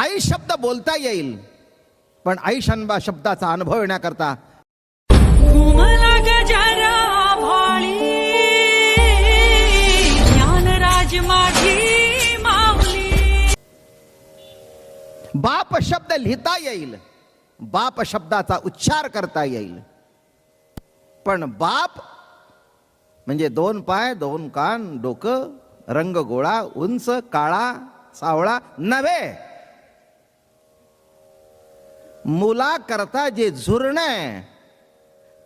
आई शब्द बोलता येईल पण आई शनबा शब्दाचा अनुभव येण्याकरता बाप शब्द लिहिता येईल बाप शब्दाचा उच्चार करता येईल. पण बाप म्हणजे दोन पाय दोन कान डोकं रंग गोळा उंच काळा सावळा नव्हे. मुलाकरता जे झुरण आहे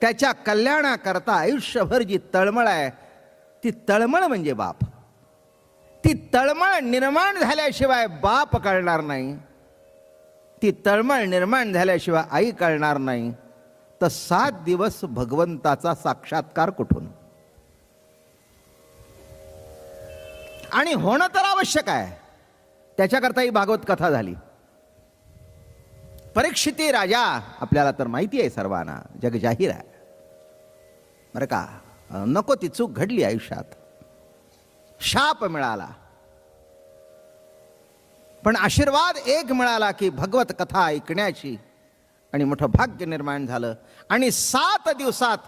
त्याच्या कल्याणाकरता आयुष्यभर जी तळमळ आहे ती तळमळ म्हणजे बाप. ती तळमळ निर्माण झाल्याशिवाय बाप कळणार नाही. ती तळमळ निर्माण झाल्याशिवाय आई कळणार नाही. तर सात दिवस भगवंताचा साक्षात्कार कुठून? आणि होणं तर आवश्यक आहे. त्याच्याकरता ही भागवत कथा झाली. परीक्षिती राजा. आपल्याला तर माहिती आहे सर्वांना. जग जाहीर आहे. बरं का? नको ती चूक घडली आयुष्यात. शाप मिळाला. पण आशीर्वाद एक मिळाला की भगवत कथा ऐकण्याची आणि मोठं भाग्य निर्माण झालं. आणि सात दिवसात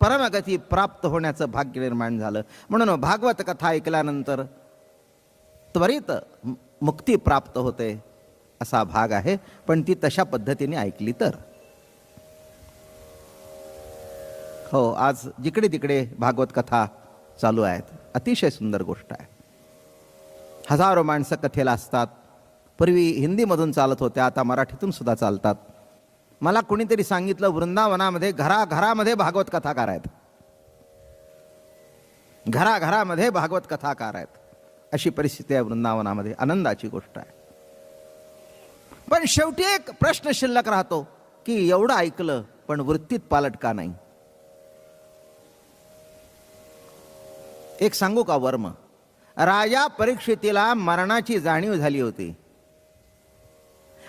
परमगती प्राप्त होण्याचं भाग्य निर्माण झालं. म्हणून भागवत कथा ऐकल्यानंतर त्वरित मुक्ती प्राप्त होते. असा भाग आहे पण ती तशा पद्धतीने ऐकली तर. हो आज जिकडे तिकडे भागवत कथा चालू आहेत. अतिशय सुंदर गोष्ट आहे. हजारो माणसं कथेला असतात. पूर्वी हिंदीमधून चालत होत्या आता मराठीतून सुद्धा चालतात. मला कुणीतरी सांगितलं वृंदावनामध्ये घराघरामध्ये भागवत कथाकार आहेत. घराघरामध्ये भागवत कथाकार आहेत. अशी परिस्थिती आहे वृंदावनामध्ये. आनंदाची गोष्ट आहे. पण शेवटी एक प्रश्न शिल्लक राहतो की एवढं ऐकलं पण वृत्तीत पालट का नाही? एक सांगू का वर्म? राजा परीक्षितीला मरणाची जाणीव झाली होती.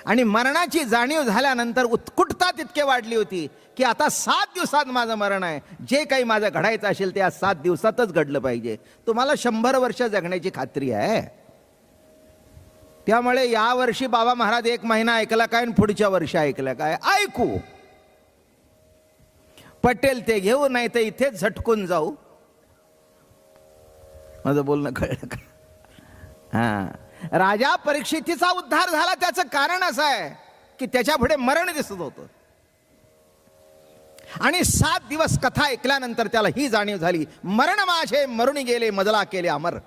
आणि मरणाची जाणीव झाल्यानंतर उत्कुटता तितके वाढली होती की आता सात दिवसात माझं मरण आहे. जे काही माझं घडायचं असेल ते आज सात दिवसातच घडलं पाहिजे. तुम्हाला शंभर वर्ष जगण्याची खात्री आहे? त्यामुळे यावर्षी बाबा महाराज एक महिना ऐकला काय आणि पुढच्या वर्षी ऐकलं काय? ऐकू. पटेल ते घेऊ नाही तर इथेच झटकून जाऊ. माझं बोलणं कळलं का? हा. राजा परीक्षितीचा उद्धार झाला त्याचं कारण असं आहे की त्याच्या पुढे मरण दिसत होतं. आणि सात दिवस कथा ऐकल्यानंतर त्याला ही जाणीव झाली मरण माझे मरुणी गेले मजला केले अमर.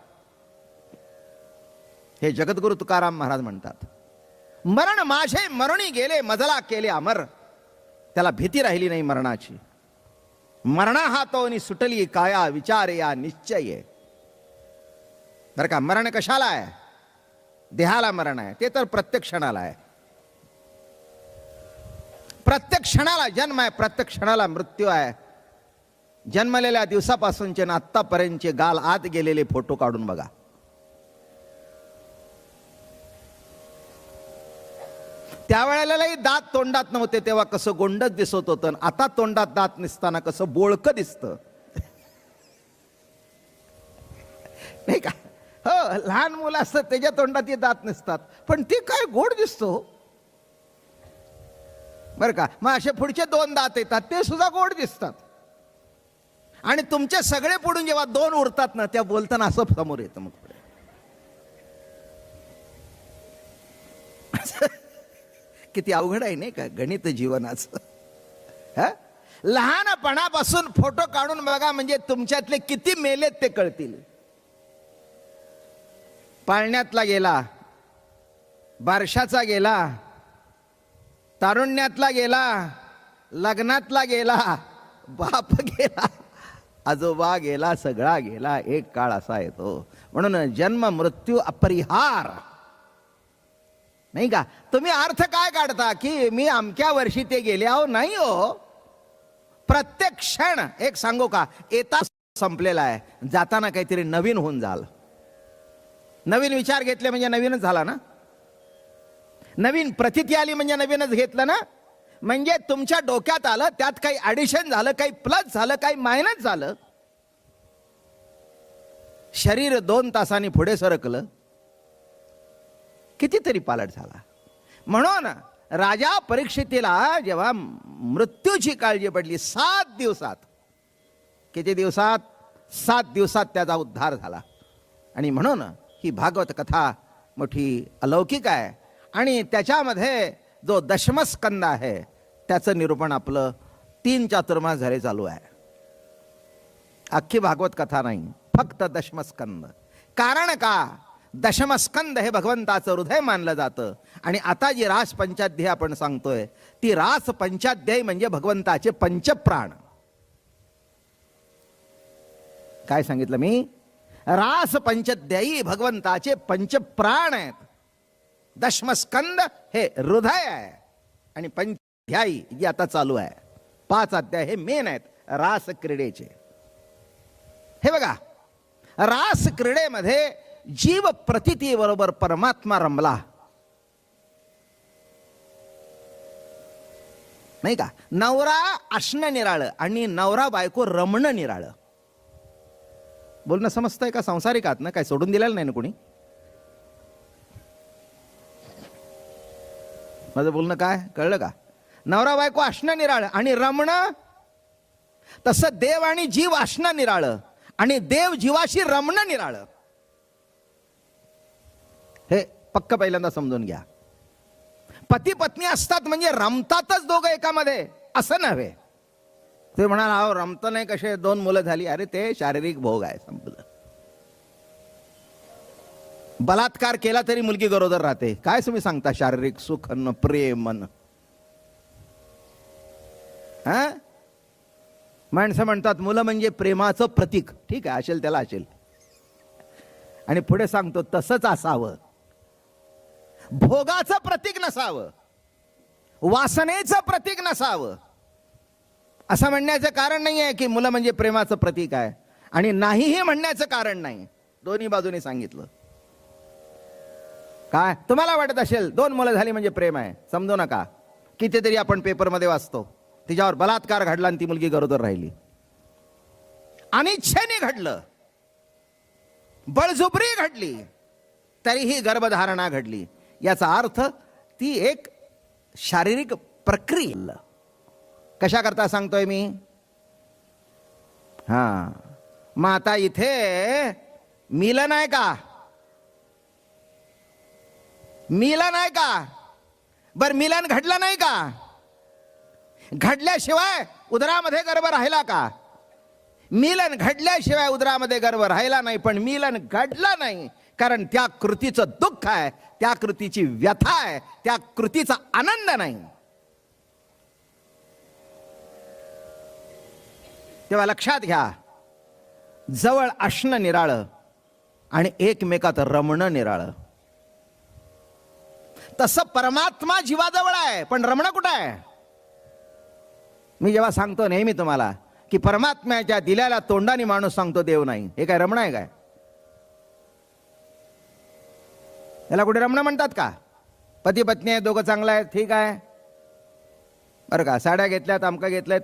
हे जगद्गुरु तुकाराम महाराज म्हणतात मरण माझे मरणी गेले मजला केले अमर. त्याला भीती राहिली नाही मरणाची. मरणा हातोनी सुटली काया विचार या निश्चय. बरं का मरण कशाला आहे? देहाला मरण आहे ते तर प्रत्येक क्षणाला आहे. प्रत्येक क्षणाला जन्म आहे प्रत्येक क्षणाला मृत्यू आहे. जन्मलेल्या दिवसापासूनचे ना आत्तापर्यंतचे गाल आत गेलेले फोटो काढून बघा. त्यावेळेलाही दात तोंडात नव्हते तेव्हा कसं गोंडच दिसत होतं आणि आता तोंडात दात नसताना कसं बोळकं दिसतं. नाही का? हो लहान मुलं असतात त्याच्या तोंडात ते दात नसतात. पण ते काय गोड दिसतो? बरं का? मग असे पुढचे दोन दात येतात ते सुद्धा गोड दिसतात. आणि तुमचे सगळे पुढून जेव्हा दोन उरतात ना त्या बोलताना असं समोर येतं मग पुढे. किती अवघड आहे नाही का गणित जीवनाचं. हा? लहानपणापासून फोटो काढून बघा म्हणजे तुमच्यातले किती मेलेत ते कळतील. पाळण्यातला गेला बारशाचा गेला तारुण्यातला गेला लग्नातला गेला बाप गेला आजोबा गेला सगळा गेला एक काळ असा येतो. म्हणून जन्म मृत्यू अपरिहार. नाही का? तुम्ही अर्थ काय काढता की मी अमक्या वर्षी ते गेले अहो नाही हो. प्रत्येक क्षण एक सांगू का? येता संपलेला आहे. जाताना काहीतरी नवीन होऊन जाल. नवीन विचार घेतले म्हणजे नवीनच झाला ना? नवीन प्रतिती आली म्हणजे नवीनच घेतलं ना? म्हणजे तुमच्या डोक्यात आलं त्यात काही ॲडिशन झालं काही प्लस झालं काही मायनस झालं. शरीर दोन तासांनी पुढे सरकलं. कितीतरी पालट झाला. म्हणून राजा परीक्षितीला जेव्हा मृत्यूची काळजी पडली सात दिवसात किती दिवसात? सात दिवसात त्याचा उद्धार झाला. आणि म्हणून ही भागवत कथा मोठी अलौकिक आहे. आणि त्याच्यामध्ये जो दशमस्कंद आहे त्याचं निरूपण आपलं तीन चातुर्मास झाले चालू आहे. अख्खी भागवत कथा नाही फक्त दशमस्कंद. कारण का? दशमस्कंद हे भगवंताचं हृदय मानलं जातं. आणि आता जी रास पंचाध्याय आपण सांगतोय ती रास पंचाध्यायी म्हणजे भगवंताचे पंचप्राण. काय सांगितलं मी? रास पंचध्यायी भगवंताचे पंचप्राण आहेत. दशमस्कंद हे हृदय आहे. आणि पंचाध्यायी जी आता चालू आहे पाच अध्याय हे मेन आहेत रास क्रीडेचे. हे बघा रास क्रीडेमध्ये जीव प्रतिती बरोबर परमात्मा रमला. नाही का? नवरा असणं निराळं आणि नवरा बायको रमणं निराळं. बोलणं समजतंय का संसारिक आहात ना काय सोडून दिलेलं नाही ना कोणी? माझं बोलणं काय? कळलं का? नवरा बायको असणं निराळं आणि रमणं तसं देव आणि जीव असणं निराळं आणि देव जीवाशी रमणं निराळं. हे पक्क पहिल्यांदा समजून घ्या. पती पत्नी असतात म्हणजे रमतातच दोघं एकामध्ये असं नव्हे. ते म्हणाल अहो रमत नाही कसे दोन मुलं झाली. अरे ते शारीरिक भोग आहे संपलं. बलात्कार केला तरी मुलगी गरोदर राहते. काय तुम्ही सांगता शारीरिक सुख न प्रेम हा? माणसं म्हणतात मुलं म्हणजे प्रेमाचं प्रतीक. ठीक आहे असेल त्याला असेल. आणि पुढे सांगतो तसंच असावं. भोगाचं प्रतीक नसावं. वासनेचं प्रतीक नसावं. असं म्हणण्याचं कारण नाही आहे की मुलं म्हणजे प्रेमाचं प्रतीक आहे. आणि नाहीही म्हणण्याचं कारण नाही. दोन्ही बाजूने सांगितलं. काय? तुम्हाला वाटत असेल दोन मुलं झाली म्हणजे प्रेम आहे. समजू नका. कितीतरी आपण पेपरमध्ये वाचतो. तिच्यावर बलात्कार घडला आणि ती मुलगी गरोदर राहिली. अनिच्छेने घडलं. बळजुबरी घडली. तरीही गर्भधारणा घडली. याचा अर्थ ती एक शारीरिक प्रक्रिया. कशा करता सांगतोय मी? हा. मग आता इथे मिलन आहे का? मिलन आहे का? बर मिलन घडलं नाही का? घडल्याशिवाय उदरामध्ये गर्भ राहिला का? मिलन घडल्याशिवाय उदरामध्ये गर्भ राहिला नाही पण मिलन घडलं नाही. कारण त्या कृतीचं दुःख आहे त्या कृतीची व्यथा आहे त्या कृतीचा आनंद नाही. तेव्हा लक्षात घ्या जवळ असणं निराळं आणि एकमेकात रमणं निराळं. तसं परमात्मा जीवाजवळ आहे पण रमणं कुठं आहे? मी जेव्हा सांगतो नेहमी तुम्हाला की परमात्म्याच्या दिल्याला तोंडाने माणूस सांगतो देव नाही. हे काय रमण आहे काय? याला कुठे रमणं म्हणतात का? पती पत्नी आहे दोघं चांगलं आहे ठीक आहे. बरं का साड्या घेतल्यात आमका घेतल्यात